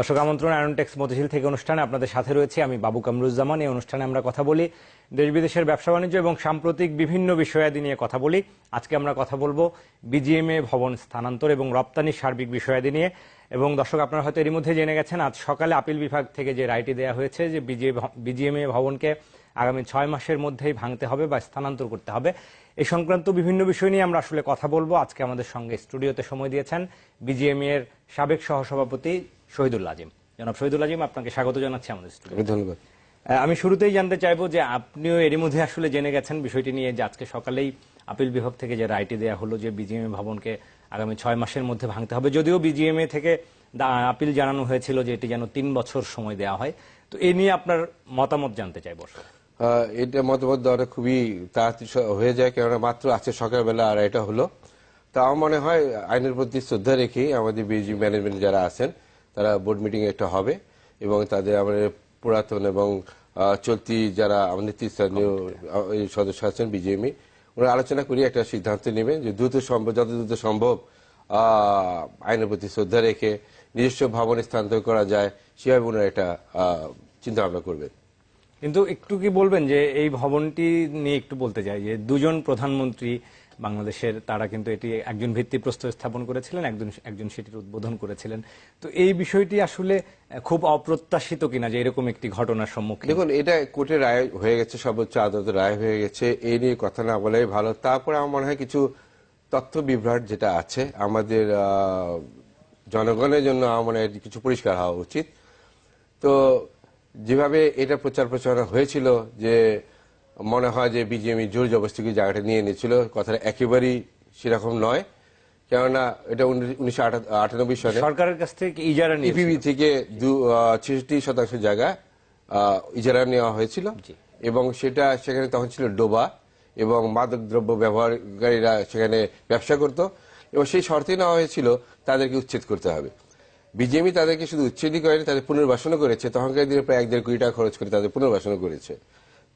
দর্শক আমন্ত্রণ আয়রনটেক্স মতিঝিল থেকে অনুষ্ঠানে আপনাদের সাথে রয়েছে আমি বাবু কামরুজ্জামান। এই অনুষ্ঠানে আমরা কথা বলি দেশ বিদেশের ব্যবসা বাণিজ্য এবং সাম্প্রতিক বিভিন্ন বিষয়াদি নিয়ে কথা বলি। আজকে আমরা কথা বলব বিজিএমএ ভবন স্থানান্তর এবং রপ্তানির সার্বিক বিষয়াদি নিয়ে। এবং দর্শক আপনারা হয়তো এরই মধ্যে জেনে গেছেন, আজ সকালে আপিল বিভাগ থেকে যে রায়টি দেওয়া হয়েছে যে বিজিএমএ ভবনকে আগামী ছয় মাসের মধ্যেই ভাঙতে হবে বা স্থানান্তর করতে হবে। এই সংক্রান্ত বিভিন্ন বিষয় নিয়ে আমরা আসলে কথা বলব। আজকে আমাদের সঙ্গে স্টুডিওতে সময় দিয়েছেন বিজিএমই এর সাবেক সহসভাপতি শহীদুল আজিম। জনাব শহীদুল আজিম আপনাকে স্বাগত জানাচ্ছি আমাদের স্টুডিও ধন্যবাদ। আমি শুরুতেই জানতে চাইব যে আপনিও এরই মধ্যে আসলে জেনে গেছেন বিষয়টি নিয়ে যে আজকে সকালেই আপিল বিভাগ থেকে যে রায়টি দেওয়া হলো যে বিজিএমএ ভবনকে আগামী ছয় মাসের মধ্যে ভাঙতে হবে যদিও বিজিএমএ থেকে আপিল জানানো হয়েছিল যে এটি যেন তিন বছর সময় দেওয়া হয়। তো এই নিয়ে আপনার মতামত জানতে চাইব। এটা মতামত দেওয়াটা খুবই তাড়াতাড়ি হয়ে যায় কেননা মাত্র আজকে সকালবেলা আর এটা হলো। তা আমার মনে হয় আইনের প্রতি শ্রদ্ধা রেখেই আমাদের বিজি ম্যানেজমেন্ট যারা আছেন তারা বোর্ড মিটিং একটা হবে এবং তাদের আমাদের পুরাতন এবং চলতি যারা আমাদের আহ, সদস্য আছেন বিজেএমই ওরা আলোচনা করে একটা সিদ্ধান্ত নেবেন যে দ্রুত সম্ভব যত দ্রুত সম্ভব আইনের প্রতি শ্রদ্ধা রেখে নিজস্ব ভবনে স্থানান্তর করা যায় সেভাবে ওনারা একটা চিন্তা ভাবনা করবেন। কিন্তু একটু কি বলবেন যে এই ভবনটি নিয়ে একটু বলতে চাই যে দুজন প্রধানমন্ত্রী বাংলাদেশের তারা কিন্তু এটি একজন ভিত্তিপ্রস্তর স্থাপন করেছিলেন, একজন একজন সেটির উদ্বোধন করেছিলেন। তো এই বিষয়টি আসলে খুব অপ্রত্যাশিত কিনা যে এরকম একটি ঘটনার সম্মুখীন? দেখুন, এটা কোর্টের রায় হয়ে গেছে, সর্বোচ্চ আদালতের রায় হয়ে গেছে এই নিয়ে কথা না বলাই ভালো। তারপরে আমার মনে হয় কিছু তথ্য বিভ্রাট যেটা আছে, আমাদের জনগণের জন্য আমার মনে হয় কিছু পরিষ্কার হওয়া উচিত। তো যেভাবে এটা প্রচার প্রচারণা হয়েছিল যে মনে হয় যে বিজেপি জোর জবরদস্তি করে জায়গাটা নিয়ে নিয়েছিল কথাটা একেবারেই সেরকম নয়। কেননা এটা উনিশশো আটানব্বই সালে সরকারের কাছ থেকে ইজারা নিয়ে ইপিবি থেকে ছেষট্টি শতাংশ জায়গা ইজারা নেওয়া হয়েছিল। এবং সেটা সেখানে তখন ছিল ডোবা এবং মাদক দ্রব্য ব্যবহারকারীরা সেখানে ব্যবসা করত। এবং সেই শর্তে নেওয়া হয়েছিল তাদেরকে উচ্ছেদ করতে হবে। বিজেপি তাদেরকে শুধু উচ্ছেদই করেনি তাদের পুনর্বাসনও করেছে। তখনকার দিনে প্রায় এক দেড় কোটি টাকা খরচ করে তাদের পুনর্বাসনও করেছে।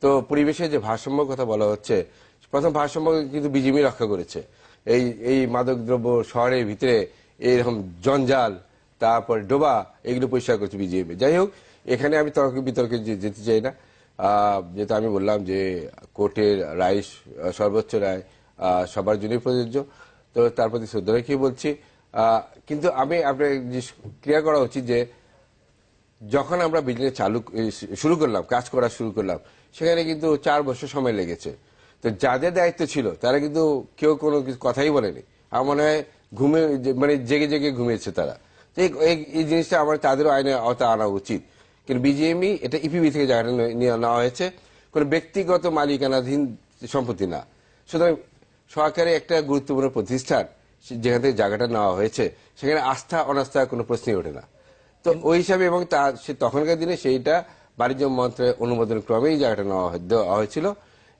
তো পরিবেশে যে ভারসাম্য কথা বলা হচ্ছে, প্রথম ভারসাম্য কিন্তু বিজেপি রক্ষা করেছে। এই এই মাদক দ্রব্য শহরের ভিতরে এইরকম জঞ্জাল, তারপর ডোবা, এগুলো পরিষ্কার করছে বিজেপি যাই হোক, এখানে আমি তর্ক, বিতর্কে যেতে চাই না। যেহেতু আমি বললাম যে কোর্টের রায় সর্বোচ্চ রায় সবার জন্যই প্রযোজ্য। তো তার প্রতি শ্রদ্ধা রেখেই বলছি কিন্তু আমি আপনার ক্লিয়ার করা উচিত যে, যখন আমরা বিজনেস চালু শুরু করলাম, কাজ করা শুরু করলাম সেখানে কিন্তু চার বছর সময় লেগেছে। তো যাদের দায়িত্ব ছিল, তারা কিন্তু কেউ কোনো কথাই বলেনি। আমার মনে হয় ঘুমে মানে জেগে জেগে ঘুমিয়েছে তারা। তো এই- জিনিসটা আমার, তাদেরও আইনে আওতা আনা উচিত। কিন্তু বিজিএমই এটা ইপিবি থেকে জায়গাটা নেওয়া হয়েছে। কোনো ব্যক্তিগত মালিকানাধীন সম্পত্তি না। সুতরাং সরকারি একটা গুরুত্বপূর্ণ প্রতিষ্ঠান, যেখান থেকে জায়গাটা নেওয়া হয়েছে, সেখানে আস্থা, অনাস্থা কোনো প্রশ্নই ওঠে না। তো ওই হিসাবে এবং তা, সে তখনকার দিনে সেইটা বাণিজ্য মন্ত্রের অনুমোদন ক্রমেই জায়গাটা নেওয়া দেওয়া হয়েছিল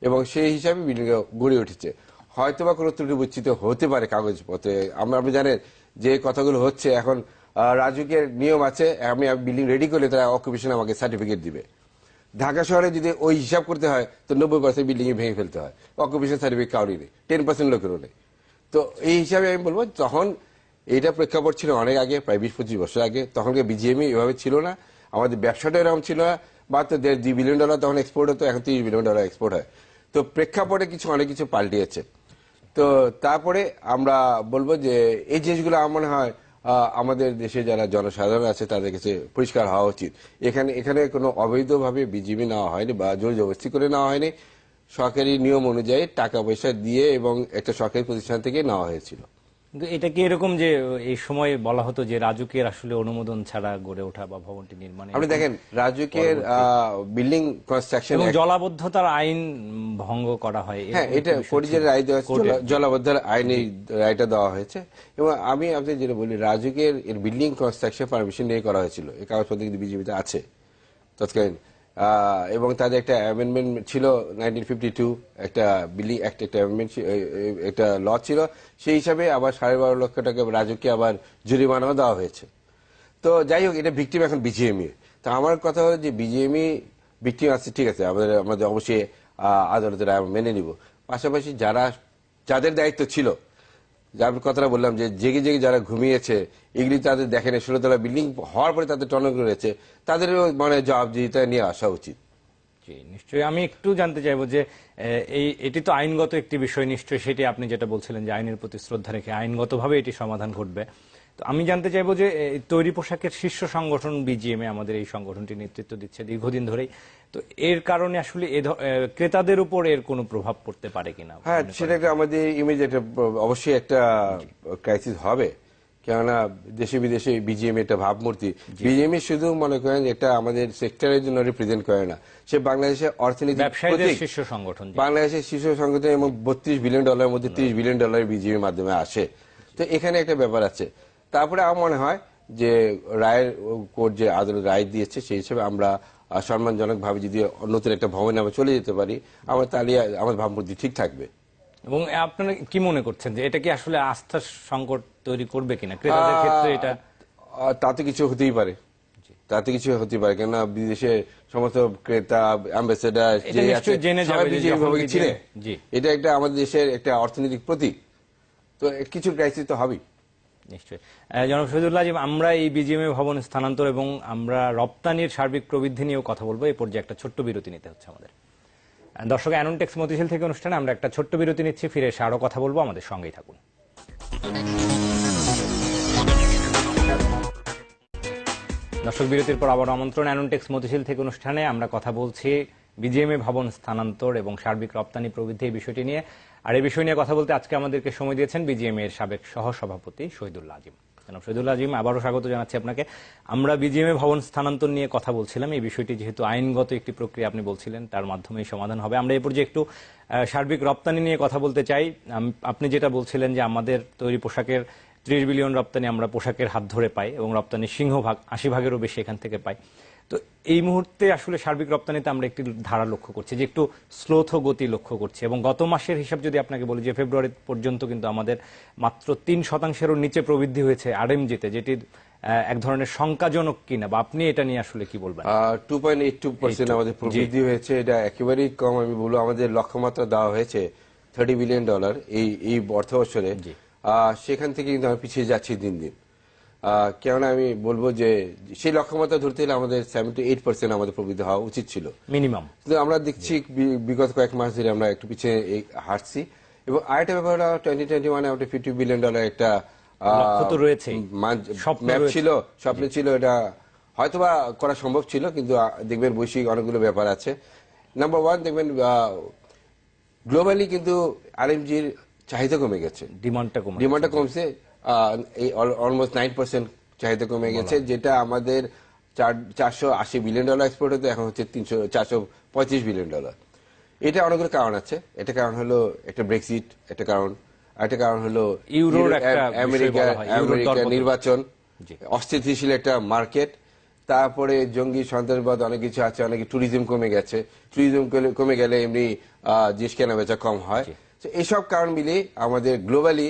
এবং সেই হিসাবে বিল্ডিং গড়ে উঠেছে। হয়তো বা কোনো ত্রুটি বিচ্ছিত হতে পারে কাগজপত্রে। আমরা আপনি জানেন যে কথাগুলো হচ্ছে, এখন রাজুকের নিয়ম আছে, আমি বিল্ডিং রেডি করলে তারা অকুপেশন আমাকে সার্টিফিকেট দিবে। ঢাকা শহরে যদি ওই হিসাব করতে হয়, তো নব্বই পার্সেন্ট বিল্ডিং ভেঙে ফেলতে হয়। অকুপেশন সার্টিফিকেট কাউরি নেই টেন পার্সেন্ট লোকেরও নেই। তো এই হিসাবে আমি বলব তখন এটা প্রেক্ষাপট ছিল অনেক আগে, প্রায় বিশ পঁচিশ বছর আগে, তখনকার বিজিএমই এভাবে ছিল না। আমাদের ব্যবসাটা এরকম ছিল না মাত্র দেড় দুই বিলিয়ন ডলার তখন এক্সপোর্ট হতো, এখন তিরিশ বিলিয়ন ডলার এক্সপোর্ট হয়। তো প্রেক্ষাপটে কিছু, অনেক কিছু পাল্টিয়েছে। তো তারপরে আমরা বলব যে এই জিনিসগুলো আমার মনে হয় আমাদের দেশে যারা জনসাধারণ আছে তাদের কাছে পরিষ্কার হওয়া উচিত। এখানে এখানে কোনো অবৈধভাবে বিজিবি নেওয়া হয়নি বা জোর জবরদস্তি করে নেওয়া হয়নি। সরকারি নিয়ম অনুযায়ী টাকা পয়সা দিয়ে এবং একটা সরকারি প্রতিষ্ঠান থেকে নেওয়া হয়েছিল। কিন্তু এটা কি এরকম যে এই সময় বলা হতো যে রাজুকের আসলে অনুমোদন ছাড়া গড়ে ওঠা বা ভবনটি নির্মাণে আপনি দেখেন রাজুকের বিল্ডিং কনস্ট্রাকশন এবং জলাবদ্ধতার আইন ভঙ্গ করা হয় হ্যাঁ এটা পরিচয় রায় দেওয়া জলাবদ্ধতার আইনি রায়টা দেওয়া হয়েছে। এবং আমি আপনি যেটা বলি রাজুকের এর বিল্ডিং কনস্ট্রাকশন পারমিশন নিয়ে করা হয়েছিল। এই কাগজপত্র কিন্তু বিজেপিতে আছে। তৎকালীন এবং তাদের একটা অ্যামেন্ডমেন্ট ছিল নাইনটিন ফিফটি টু একটা একটা একটা ল ছিল, সেই হিসাবে আবার সাড়ে বারো লক্ষ টাকা রাজুকে আবার জরিমানাও দেওয়া হয়েছে। তো যাই হোক, এটা ভিকটিম এখন বিজিএমই তো আমার কথা হলো যে বিজিএমই ভিকটিম আছে, ঠিক আছে, আমাদের আমাদের অবশ্যই আদালতের মেনে নিব। পাশাপাশি যারা, যাদের দায়িত্ব ছিল আমি কথাটা বললাম যে, জেগে জেগে যারা ঘুমিয়েছে, এগুলি তাদের দেখেন ষোলোতলা বিল্ডিং হওয়ার পরে তাদের টনক রয়েছে, তাদেরও মানে জবাবদিহিতা নিয়ে আসা উচিত। নিশ্চয়ই। আমি একটু জানতে চাইব যে এই, এটি তো আইনগত একটি বিষয়, নিশ্চয়ই সেটি আপনি যেটা বলছিলেন যে আইনের প্রতি শ্রদ্ধা রেখে আইনগতভাবে এটি সমাধান ঘটবে। তো আমি জানতে চাইব যে তৈরি পোশাকের শীর্ষ সংগঠন বিজিএমএ আমাদের এই সংগঠনটি নেতৃত্ব দিচ্ছে দীর্ঘদিন ধরেই। তো এর কারণে আসলে ক্রেতাদের উপর এর কোনো প্রভাব পড়তে পারে কিনা? হ্যাঁ সেটা আমাদের ইমেজ একটা অবশ্যই একটা ক্রাইসিস হবে। কেননা দেশে বিদেশে বিজিএম একটা ভাবমূর্তি। বিজিএম শুধু মনে করেন এটা আমাদের সেক্টরের জন্য রিপ্রেজেন্ট করে না। সে বাংলাদেশের অর্থনীতি শীর্ষ সংগঠন বাংলাদেশের শীর্ষ সংগঠন এবং বত্রিশ বিলিয়ন ডলারের মধ্যে তিরিশ বিলিয়ন ডলার বিজিএর মাধ্যমে আসে। তো এখানে একটা ব্যাপার আছে। তারপরে আমার মনে হয় যে রায়ের কোর্ট যে আদালত রায় দিয়েছে সেই হিসেবে আমরা আহ, সম্মানজনকভাবে যদি নতুন একটা ভবনে আমরা চলে যেতে পারি আমার তাহলে আমার ভাবমূর্তি ঠিক থাকবে। এবং আপনারা কি মনে করছেন যে এটা কি আসলে আস্থার সংকট তৈরি করবে কিনা? ক্রেতাদের ক্ষেত্রে এটা তাতে কিছু হতেই পারে। তাতে কিছু হতে পারে। কেননা বিদেশে সমস্ত ক্রেতা অ্যাম্বাসেডার ভাবে। এটা একটা আমাদের দেশের একটা অর্থনৈতিক প্রতীক। তো কিছু ক্রাইসিস তো হবেই। নিশ্চয়ই। জনাব শহীদুল্লাহ আমরা এই বিজিএমএ ভবন স্থানান্তর এবং আমরা রপ্তানির সার্বিক প্রবৃদ্ধি নিয়েও কথা বলব। এই পর্যায়ে একটা ছোট্ট বিরতি নিতে হচ্ছে আমাদের। দর্শক অ্যানন্টেক্স মতিঝিল থেকে অনুষ্ঠানে আমরা একটা ছোট্ট বিরতি নিচ্ছি, ফিরে এসে আরও কথা বলব, আমাদের সঙ্গেই থাকুন। দর্শক, বিরতির পর আবার আমন্ত্রণ অ্যানন্টেক্স মতিঝিল থেকে অনুষ্ঠানে। আমরা কথা বলছি বিজিএমএ ভবন স্থানান্তর এবং সার্বিক রপ্তানি প্রবৃদ্ধি এই বিষয়টি নিয়ে। আর এই বিষয় নিয়ে কথা বলতে আজকে আমাদেরকে সময় দিয়েছেন বিজিএমএ এর সাবেক সহসভাপতি শহীদুল্লাহ আজিম। জনাব শহীদুল্লাহ আজিম, আবারও স্বাগত জানাচ্ছি আপনাকে। আমরা বিজিএমএ ভবন স্থানান্তর নিয়ে কথা বলছিলাম। এই বিষয়টি যেহেতু আইনগত একটি প্রক্রিয়া আপনি বলছিলেন, তার মাধ্যমেই সমাধান হবে। আমরা এই পর্যায়ে একটু সার্বিক রপ্তানি নিয়ে কথা বলতে চাই। আপনি যেটা বলছিলেন যে আমাদের তৈরি পোশাকের ত্রিশ বিলিয়ন রপ্তানি আমরা পোশাকের হাত ধরে পাই এবং রপ্তানির সিংহভাগ, আশি ভাগেরও বেশি এখান থেকে পাই। তো এই মুহূর্তে আসলে সার্বিক রপ্তানিতে আমরা একটি ধারা লক্ষ্য করছি যে একটু স্লোথ গতি লক্ষ্য করছি। এবং গত মাসের হিসাব যদি আপনাকে বলি যে ফেব্রুয়ারি পর্যন্ত কিন্তু আমাদের মাত্র তিন শতাংশেরও নিচে প্রবৃদ্ধি হয়েছে আরএমজিতে যেটি আহ, এক ধরনের শঙ্কাজনক কিনা বা আপনি এটা নিয়ে আসলে কি বলবেন? Two point eight two percent আমাদের প্রবৃদ্ধি হয়েছে এটা একেবারেই কম আমি বলব আমাদের লক্ষ্যমাত্রা দেওয়া হয়েছে থার্টি বিলিয়ন ডলার এই এই অর্থ বছরে সেখান থেকে কিন্তু আমি পিছিয়ে যাচ্ছি দিন দিন। কেননা আমি বলব যে সেই লক্ষ্যমাত্রা ধরতে গেলে আমাদের সেভেন্টি এইট পার্সেন্ট আমাদের প্রবৃদ্ধি হওয়া উচিত ছিল। মিনিমাম কিন্তু আমরা দেখছি বিগত কয়েক মাস ধরে আমরা একটু পিছিয়ে হাঁটছি। এবং আরেকটা ব্যাপার হলো টোয়েন্টি টোয়েন্টি ওয়ানে আমাদের ফিফটি বিলিয়ন ডলার একটা ম্যাপ ছিল স্বপ্ন ছিল এটা হয়তোবা করা সম্ভব ছিল কিন্তু দেখবেন বৈশ্বিক অনেকগুলো ব্যাপার আছে। নাম্বার ওয়ান দেখবেন গ্লোবালি কিন্তু আর আরএমজির চাহিদা কমে গেছে। ডিমান্ডটা কমে ডিমান্ডটা কমছে। অলমোস্ট নাইন পার্সেন্ট চাহিদা কমে গেছে যেটা আমাদের চারশো আশি বিলিয়ন ডলার এক্সপোর্ট হতো এখন হচ্ছে তিনশো চারশো পঁয়ত্রিশ বিলিয়ন ডলার এটা অনেকগুলো কারণ আছে। এটা কারণ হলো একটা ব্রেক্সিট একটা কারণ একটা কারণ হলো ইউরোর আমেরিকা আমেরিকা নির্বাচন অস্থিতিশীল একটা মার্কেট তারপরে জঙ্গি সন্ত্রাসবাদ অনেক কিছু আছে অনেক ট্যুরিজম কমে গেছে। ট্যুরিজম কমে গেলে এমনি জিনিস কেনা বেচা কম হয়। তো এইসব কারণ মিলে আমাদের গ্লোবালি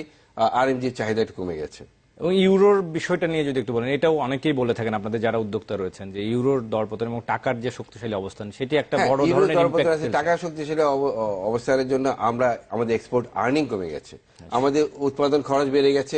আরএমজির চাহিদা একটু কমে গেছে। এবং ইউরোর বিষয়টা নিয়ে যদি একটু বলেন এটাও অনেকেই বলে থাকেন আপনাদের যারা উদ্যোক্তা রয়েছেন যে ইউরোর দরপতন এবং টাকার যে শক্তিশালী অবস্থান সেটি একটা হ্যাঁ, বড় ধরনের আছে। টাকা শক্তিশালী অবস্থানের জন্য আমরা আমাদের এক্সপোর্ট আর্নিং কমে গেছে। আমাদের উৎপাদন খরচ বেড়ে গেছে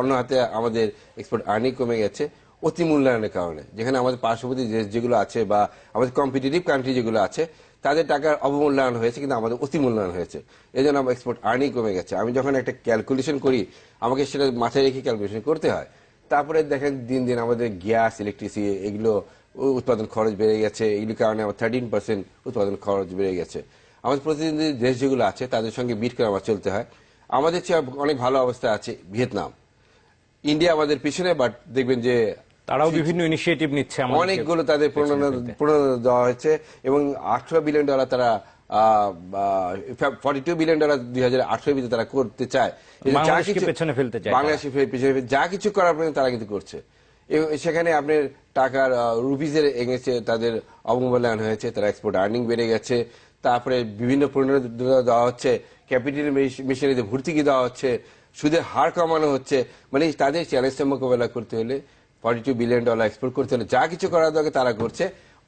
অন্য হাতে আমাদের এক্সপোর্ট আর্নিং কমে গেছে অতি মূল্যায়নের কারণে। যেখানে আমাদের পার্শ্ববর্তী দেশ যেগুলো আছে বা আমাদের কম্পিটিটিভ কান্ট্রি যেগুলো আছে তাদের টাকার অবমূল্যায়ন হয়েছে, কিন্তু আমাদের অতি মূল্যায়ন হয়েছে। এই জন্য আমার এক্সপোর্ট আর্নিং কমে গেছে। আমি যখন একটা ক্যালকুলেশন করি, আমাকে সেটা মাথায় রেখে ক্যালকুলেশন করতে হয়। তারপরে দেখেন দিন দিন আমাদের গ্যাস ইলেকট্রিসিটি এগুলো উৎপাদন খরচ বেড়ে গেছে। এগুলির কারণে আমার থার্টিন পার্সেন্ট উৎপাদন খরচ বেড়ে গেছে। আমাদের প্রতিনিধি দেশ যেগুলো আছে, তাদের সঙ্গে বিট করে আমার চলতে হয়। আমাদের চেয়ে অনেক ভালো অবস্থা আছে ভিয়েতনাম। ইন্ডিয়া আমাদের পিছনে বাট দেখবেন যে তারাও বিভিন্ন ইনিশিয়েটিভ নিচ্ছে অনেকগুলো তাদের প্রণোদনা দেওয়া হয়েছে এবং আঠারো বিলিয়ন ডলার তারা ফর্টি টু বিলিয়ন ডলার দুই হাজার আঠারো ভিতরে তারা করতে চায়। যা কিছু- পেছনে ফেলতে চায় বাংলাদেশকে পেছনে যা কিছু করার তারা কিন্তু করছে। সেখানে আপনার টাকার রুপিজের এগেছে তাদের অবমূল্যায়ন হয়েছে তারা এক্সপোর্ট আর্নিং বেড়ে গেছে। তারপরে বিভিন্ন প্রণোদনা দেওয়া হচ্ছে ক্যাপিটাল মেশিনারিতে ভর্তুকি দেওয়া হচ্ছে সুদের হার কমানো হচ্ছে। মানে তাদের চ্যালেঞ্জটা মোকাবেলা করতে হলে forty two billion dollar export করতে হলে যা কিছু করার দরকার তারা করছে,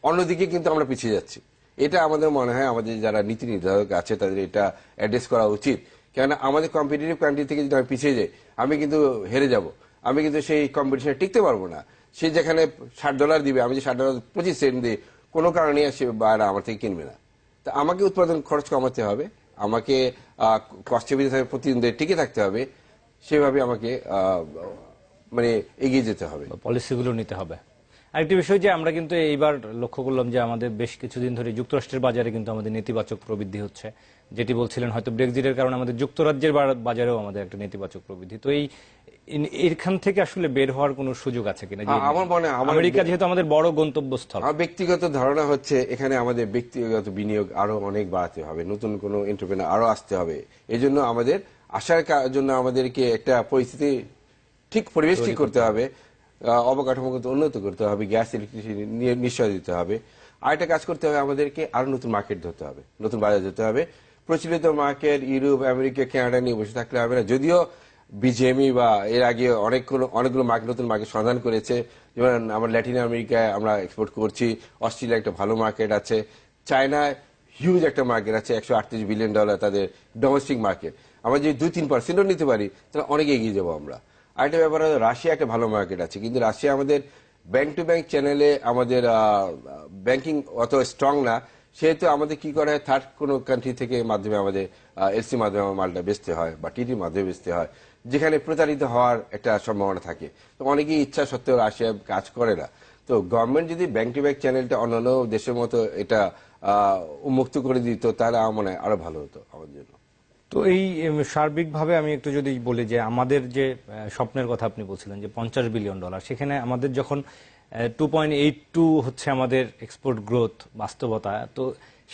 অন্যদিকে কিন্তু আমরা পিছিয়ে যাচ্ছি। এটা আমাদের মনে হয়, আমাদের যারা নীতি নির্ধারক আছে, তাদের এটা অ্যাড্রেস করা উচিত। কেননা আমাদের কম্পিটিটিভ কান্ট্রি থেকে যদি আমি পিছিয়ে যাই, আমি কিন্তু হেরে যাব। আমি কিন্তু সেই কম্পিটিশনে টিকতে পারব না। সে যেখানে ষাট ডলার দিবে, আমি যে ষাট ডলার পঁচিশ সেন্ট দিই, কোনো কারণে সে বাইরে আমার থেকে কিনবে না। তা আমাকে উৎপাদন খরচ কমাতে হবে, আমাকে কষ্টের বিরুদ্ধে প্রতিদিন টিকে থাকতে হবে, সেভাবে আমাকে মানে এগিয়ে যেতে হবে। পলিসিগুলো নিতে হবে। আরেকটি বিষয় যে আমরা কিন্তু এইবার লক্ষ্য করলাম যে আমাদের বেশ কিছুদিন ধরে যুক্তরাষ্ট্রের বাজারে কিন্তু আমাদের নেতিবাচক প্রবৃদ্ধি হচ্ছে। যেটি বলছিলেন হয়তো ব্রেক্সিটের কারণে আমাদের যুক্তরাজ্যের বাজারেও আমাদের একটা নেতিবাচক প্রবৃদ্ধি। তো এই এখান থেকে আসলে বের হওয়ার কোনো সুযোগ আছে কিনা? আমার মনে হয়- আমেরিকা যেহেতু আমাদের বড় গন্তব্যস্থল। আমার ব্যক্তিগত ধারণা হচ্ছে এখানে আমাদের ব্যক্তিগত বিনিয়োগ আরও অনেক বাড়াতে হবে। নতুন কোনো এন্টারপ্রেনার আরও আসতে হবে। এই জন্য আমাদের আসার জন্য আমাদেরকে একটা পরিস্থিতি ঠিক পরিবেশ ঠিক করতে হবে অবকাঠামোগত উন্নত করতে হবে গ্যাস ইলেকট্রিসিটি নিশ্চয় দিতে হবে। আরেকটা কাজ করতে হবে আমাদেরকে আরও নতুন মার্কেট ধরতে হবে নতুন বাজার ধরতে হবে। প্রচলিত মার্কেট ইউরোপ আমেরিকা কানাডা নিয়ে বসে থাকলে হবে না। যদিও বিজেএমই বা এর আগে অনেকগুলো অনেকগুলো মার্কেট নতুন মার্কেট সন্ধান করেছে। যেমন আমরা ল্যাটিন আমেরিকায় আমরা এক্সপোর্ট করছি অস্ট্রেলিয়া একটা ভালো মার্কেট আছে চায়নায় হিউজ একটা মার্কেট আছে একশো আটত্রিশ বিলিয়ন ডলার তাদের ডোমেস্টিক মার্কেট আমরা যদি দুই তিন পার্সেন্টও নিতে পারি তাহলে অনেক এগিয়ে যাব আমরা। আরেকটা ব্যাপার হলো রাশিয়া একটা ভালো মার্কেট আছে। কিন্তু রাশিয়া আমাদের ব্যাংক টু ব্যাংক চ্যানেলে আমাদের ব্যাংকিং অত স্ট্রং না। সেহেতু আমাদের কি করা হয় থার্ড কোনো কান্ট্রি থেকে মাধ্যমে আমাদের এলসি মাধ্যমে মালটা বেচতে হয় বা টিটির মাধ্যমে বেচতে হয়, যেখানে প্রতারিত হওয়ার একটা সম্ভাবনা থাকে। তো অনেকেই ইচ্ছা সত্ত্বেও রাশিয়া কাজ করে না। তো গভর্নমেন্ট যদি ব্যাংক টু ব্যাংক চ্যানেলটা অন্যান্য দেশের মতো এটা উন্মুক্ত করে দিত, তাহলে আমার মনে হয় আরও ভালো হতো আমাদের জন্য। তো এই সার্বিকভাবে আমি একটু যদি বলি যে আমাদের যে স্বপ্নের কথা আপনি বলছিলেন যে পঞ্চাশ বিলিয়ন ডলার, সেখানে আমাদের যখন টু পয়েন্ট এইট টু হচ্ছে আমাদের এক্সপোর্ট গ্রোথ বাস্তবতা, তো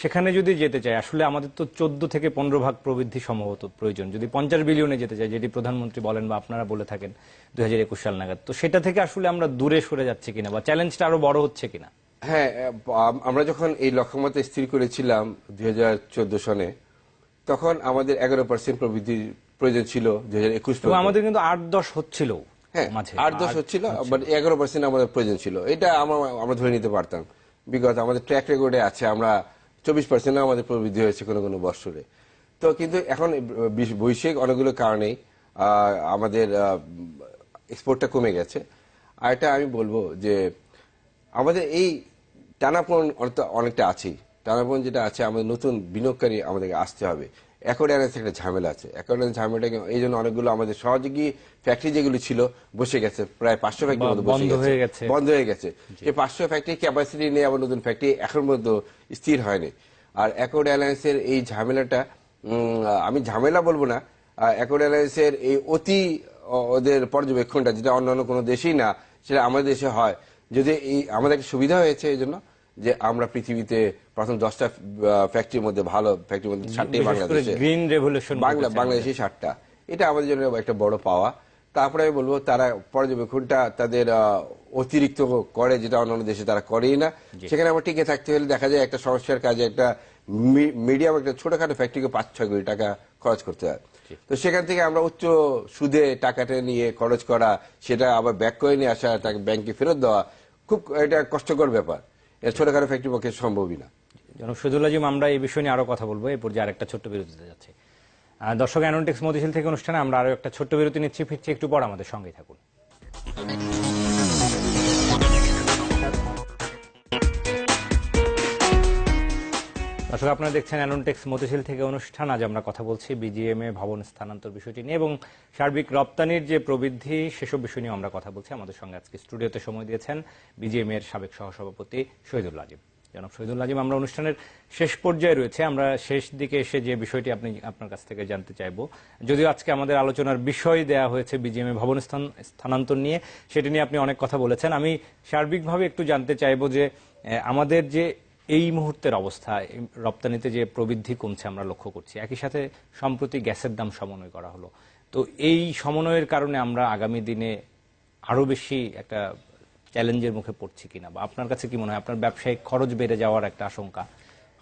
সেখানে যদি যেতে চাই, আসলে আমাদের তো চোদ্দ থেকে পনেরো ভাগ প্রবৃদ্ধি সম্ভবত প্রয়োজন। যদি পঞ্চাশ বিলিয়নে যেতে চাই, যেটি প্রধানমন্ত্রী বলেন বা আপনারা বলে থাকেন দুই হাজার একুশ সাল নাগাদ, তো সেটা থেকে আসলে আমরা দূরে সরে যাচ্ছি কিনা বা চ্যালেঞ্জটা আরও বড় হচ্ছে কিনা? হ্যাঁ আমরা যখন এই লক্ষ্যমাত্রা স্থির করেছিলাম দুই হাজার চোদ্দ সনে তখন আমাদের এগারো পার্সেন্ট প্রবৃদ্ধির প্রয়োজন ছিল দুই হাজার একুশ আমাদের কিন্তু আট দশ হচ্ছিল হ্যাঁ আট দশ হচ্ছিল বাট এগারো পার্সেন্ট আমাদের প্রয়োজন ছিল। এটা আমরা আমরা ধরে নিতে পারতাম। বিগত আমাদের ট্র্যাক রেকর্ডে আছে আমরা চব্বিশ পার্সেন্ট আমাদের প্রবৃদ্ধি হয়েছে কোনো কোনো বৎসরে তো কিন্তু এখন বৈশ্বিক অনেকগুলো কারণেই আহ, আমাদের এক্সপোর্টটা কমে গেছে। আর এটা আমি বলব যে আমাদের এই টানাপোড়ন অনেকটা- অনেকটা আছেই। টানাপোড়ন যেটা আছে আমাদের নতুন বিনিয়োগকারী আমাদেরকে আসতে হবে। অ্যাকোডারেন্স একটা ঝামেলা আছে। অ্যাকোডারেন্স ঝামেলাটাকে এই জন্য অনেকগুলো আমাদের সহযোগী ফ্যাক্টরি যেগুলো ছিল বসে গেছে প্রায় পাঁচশো ফ্যাক্টরি মতো বসে বন্ধ হয়ে গেছে। বন্ধ হয়ে গেছে। এই পাঁচশো ফ্যাক্টরি ক্যাপাসিটি নিয়ে আবার নতুন ফ্যাক্টরি এখন পর্যন্ত স্থির হয়নি। আর অ্যাকোড এয়ারলাইন্সের এই ঝামেলাটা আমি ঝামেলা বলব না অ্যাকোড এয়ারলাইন্সের এই অতি ওদের পর্যবেক্ষণটা যেটা অন্যান্য কোনো দেশেই না সেটা আমাদের দেশে হয়। যদি এই আমাদের একটা সুবিধা হয়েছে এই জন্য যে আমরা পৃথিবীতে প্রথম দশটা ফ্যাক্টরির মধ্যে ভালো ফ্যাক্টরির মধ্যে ষাটটি বাংলাদেশে। গ্রিন রেভলিউশন বাংলা বাংলাদেশি সাতটা। এটা আমাদের জন্য একটা বড় পাওয়া। তারপরে আমি বলব তারা পর্যবেক্ষণটা তাদের অতিরিক্ত করে যেটা অন্যান্য দেশে তারা করেই না। সেখানে আমরা টিকে থাকতে হলে দেখা যায় একটা সমস্যার কাজে একটা মিডিয়াম একটা ছোটখাটো ফ্যাক্টরিকে পাঁচ ছয় কোটি টাকা খরচ করতে হয়। তো সেখান থেকে আমরা উচ্চ সুদে টাকাটা নিয়ে খরচ করা সেটা আবার ব্যাক করে নিয়ে আসা তাকে ব্যাংকে ফেরত দেওয়া খুব এটা কষ্টকর ব্যাপার। এটা ছোটখাটো ফ্যাক্টরির পক্ষে সম্ভবই না। জনাব শহীদুল আজিম, আমরা এই বিষয় নিয়ে আরও কথা বলব। এই পর্যায়ে আরেকটা ছোট্ট বিরতিতে যাচ্ছি। দর্শক অ্যানোটেক্স মতিশীল থেকে অনুষ্ঠানে আমরা আরও একটা ছোট্ট বিরতি নিচ্ছি। ফিরছি একটু পর আমাদের সঙ্গেই থাকুন। দর্শক, আপনারা দেখছেন অ্যানোনটেক্স মতিশীল থেকে অনুষ্ঠান। আজ আমরা কথা বলছি বিজিএমএ ভবন স্থানান্তর বিষয়টি নিয়ে এবং সার্বিক রপ্তানির যে প্রবৃদ্ধি, সেসব বিষয় নিয়ে আমরা কথা বলছি। আমাদের সঙ্গে আজকে স্টুডিওতে সময় দিয়েছেন বিজিএম এর সাবেক সহসভাপতি শহীদুল আজিম। জনাব শহীদুল আজিম আমরা অনুষ্ঠানের শেষ পর্যায়ে রয়েছে। আমরা শেষ দিকে এসে যে বিষয়টি আপনি, আপনার কাছ থেকে জানতে চাইব। যদিও আজকে আমাদের আলোচনার বিষয় দেয়া হয়েছে বিজিএমএ ভবন স্থান স্থানান্তর নিয়ে, সেটি নিয়ে আপনি অনেক কথা বলেছেন। আমি সার্বিকভাবে একটু জানতে চাইব যে আমাদের যে এই মুহূর্তের অবস্থা রপ্তানিতে যে প্রবৃদ্ধি কমছে, আমরা লক্ষ্য করছি। একই সাথে সম্প্রতি গ্যাসের দাম সমন্বয় করা হলো। তো এই সমন্বয়ের কারণে আমরা আগামী দিনে আরও বেশি একটা চ্যালেঞ্জের মুখে পড়ছি কিনা বা আপনার কাছে কি মনে হয়? আপনার ব্যবসায়িক খরচ বেড়ে যাওয়ার একটা আশঙ্কা।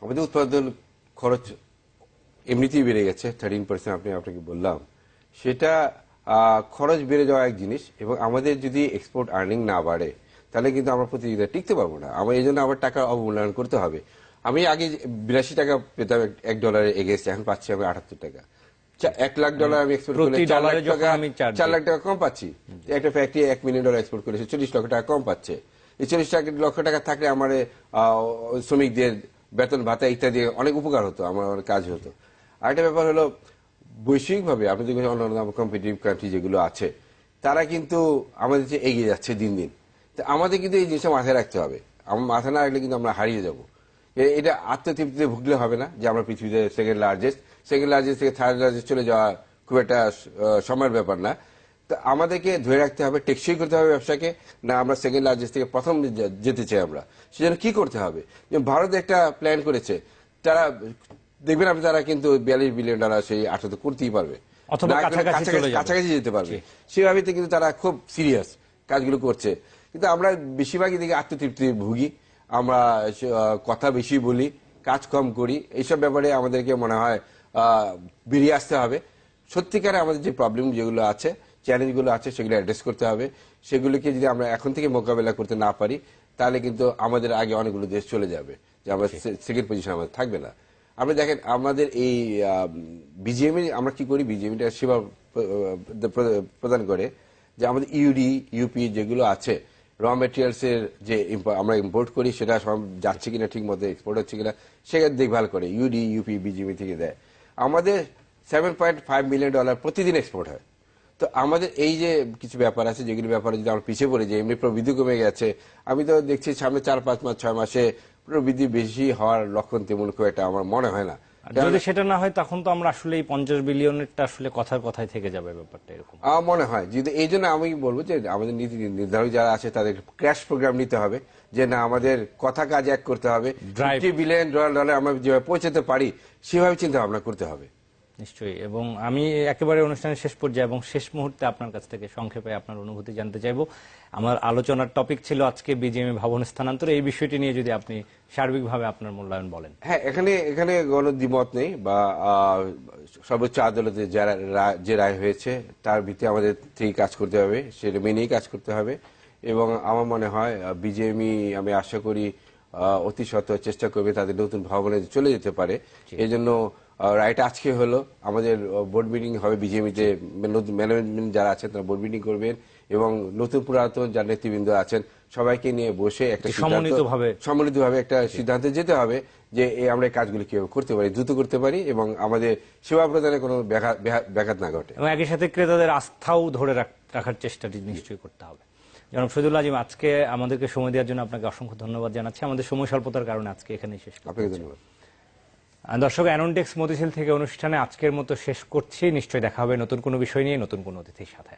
আমাদের উৎপাদন খরচ এমনিতেই বেড়ে গেছে থার্টিন পার্সেন্ট আপনি আপনাকে বললাম। সেটা খরচ বেড়ে যাওয়া এক জিনিস এবং আমাদের যদি এক্সপোর্ট আর্নিং না বাড়ে, তাহলে কিন্তু আমরা প্রতিযোগিতা টিকতে পারব না। আমার এই জন্য আমার টাকা অবমূল্যায়ন করতে হবে। আমি আগে বিরাশি টাকা পেতাম, এক- ডলারে এগেছে এখন পাচ্ছি আমি আটাত্তর টাকা। এক লাখ ডলার আমি এক্সপোর্ট করলে চার লাখ টাকা আমি চার্জ চার লাখ টাকা কম পাচ্ছি। একটা ফ্যাক্টরি এক মিলিয়ন ডলার এক্সপোর্ট করেছে চল্লিশ লক্ষ টাকা কম পাচ্ছে। এই চল্লিশ লক্ষ টাকা থাকলে আমার শ্রমিকদের বেতন ভাতা ইত্যাদি অনেক উপকার হতো আমার অনেক কাজ হতো। আরেকটা ব্যাপার হলো বৈশ্বিকভাবে আপনি দেখবেন অন্যান্য কম্পিটিটিভ কান্ট্রি যেগুলো আছে তারা কিন্তু আমাদের চেয়ে এগিয়ে যাচ্ছে দিন দিন। তো আমাদের কিন্তু এই জিনিসটা মাথায় রাখতে হবে। আমার মাথায় না রাখলে কিন্তু আমরা হারিয়ে যাব। এটা আত্মতৃপ্তিতে ভুগলে হবে না যে আমরা পৃথিবীতে সেকেন্ড লার্জেস্ট সেকেন্ড লার্জেস্ট থেকে থার্ড লার্জেস্ট চলে যাওয়া খুব একটা সময়ের ব্যাপার না। তো আমাদেরকে ধরে রাখতে হবে টেকসই করতে হবে ব্যবসাকে না আমরা সেকেন্ড লার্জেস্ট থেকে প্রথম যেতে চাই আমরা। সেজন্য কি করতে হবে? ভারত একটা প্ল্যান করেছে তারা দেখবেন আপনি তারা কিন্তু বিয়াল্লিশ বিলিয়ন ডলার সেই আঠারো করতেই পারবে। কাছাকাছি যেতে পারবে। সেভাবে কিন্তু তারা খুব সিরিয়াস কাজগুলো করছে। কিন্তু আমরা বেশিরভাগই দিকে আত্মতৃপ্তি ভুগি। আমরা কথা বেশি বলি কাজ কম করি এইসব ব্যাপারে আমাদেরকে মনে হয় বেরিয়ে আসতে হবে। সত্যিকারে আমাদের যে প্রবলেম যেগুলো আছে চ্যালেঞ্জগুলো আছে সেগুলো অ্যাড্রেস করতে হবে। সেগুলোকে যদি আমরা এখন থেকে মোকাবেলা করতে না পারি তাহলে কিন্তু আমাদের আগে অনেকগুলো দেশ চলে যাবে যে আমরা সেকেন্ড পজিশন আমাদের থাকবে না। আপনি দেখেন আমাদের এই বিজিএমই আমরা কি করি? বিজিএমটা সেবা প্র- প্রদান করে যে আমাদের ইউডি ইউপি যেগুলো আছে র মেটেরিয়ালস এর যে আমরা ইম্পোর্ট করি, সেটা যাচ্ছে কিনা ঠিক মতো এক্সপোর্ট হচ্ছে কিনা সেটা দেখভাল করে ইউডি ইউপি বিজিএমই থেকে দেয়। আমাদের seven point five million dollar প্রতিদিন এক্সপোর্ট হয়। তো আমাদের এই যে কিছু ব্যাপার আছে, যেগুলো ব্যাপারে যদি আমরা পিছিয়ে পড়ে যাই, এমনি প্রবৃদ্ধি কমে গেছে। আমি তো দেখছি সামনে চার, পাঁচ মাস ছয় মাসে প্রবৃদ্ধি বেশি হওয়ার লক্ষণ তেমন খুব একটা আমার মনে হয় না। যদি সেটা না হয় তখন তো আমরা আসলে এই পঞ্চাশ বিলিয়নেরটা আসলে কথার কথায় থেকে যাবে ব্যাপারটা এরকম। আমার মনে হয় যদি এই জন্য আমি বলব যে আমাদের নীতি নির্ধারক যারা আছে তাদের ক্র্যাশ প্রোগ্রাম নিতে হবে যে না আমাদের কথা কাজ এক করতে হবে. ফিফটি বিলিয়ন ডলার আমরা যেভাবে পৌঁছাতে পারি সেভাবে চিন্তা ভাবনা করতে হবে। নিশ্চয়ই। এবং আমি একেবারে অনুষ্ঠানের শেষ পর্যায়ে এবং শেষ মুহূর্তে আপনার কাছ থেকে সংক্ষেপে আপনার অনুভূতি জানতে চাইব। আমার আলোচনার টপিক ছিল আজকে বিজিএমএ ভবন স্থানান্তর। এই বিষয়টি নিয়ে যদি আপনি সার্বিকভাবে আপনার মূল্যায়ন বলেন। হ্যাঁ এখানে এখানে কোনো দ্বিমত নেই বা সর্বোচ্চ আদালতে যারা যে রায় হয়েছে তার ভিত্তি আমাদের ঠিক কাজ করতে হবে সেটা মেনেই কাজ করতে হবে। এবং আমার মনে হয় বিজেএমই আমি আশা করি অতি সত্ত্বর চেষ্টা করবে তাদের নতুন ভবনে চলে যেতে পারে। এই জন্য রাইট আজকে হলো আমাদের বোর্ড মিটিং হবে বিজেপিতে। নতুন ম্যানেজমেন্ট যারা আছেন তারা বোর্ড মিটিং করবেন এবং নতুন পুরাতন যারা নেতৃবৃন্দ আছেন সবাইকে নিয়ে বসে একটা সমন্বিতভাবে- সম্মিলিতভাবে। একটা সিদ্ধান্তে যেতে হবে যে আমরা এই কাজগুলি কীভাবে করতে পারি দ্রুত করতে পারি এবং আমাদের সেবা প্রদানে কোনো ব্যাঘাত না ঘটে। এবং একই সাথে ক্রেতাদের আস্থাও ধরে রাখ- রাখার চেষ্টাটি নিশ্চয়ই করতে হবে। জনাব শহীদুল আজিম আজকে আমাদেরকে সময় দেওয়ার জন্য আপনাকে অসংখ্য ধন্যবাদ জানাচ্ছি। আমাদের সময় স্বল্পতার কারণে আজকে এখানে শেষ। আপনাকে ধন্যবাদ। দর্শক অ্যানোনটেক্স মতিঝিল থেকে অনুষ্ঠানে আজকের মতো শেষ করছি। নিশ্চয়ই দেখা হবে নতুন কোনো বিষয় নিয়ে, নতুন কোনো অতিথির সাথে।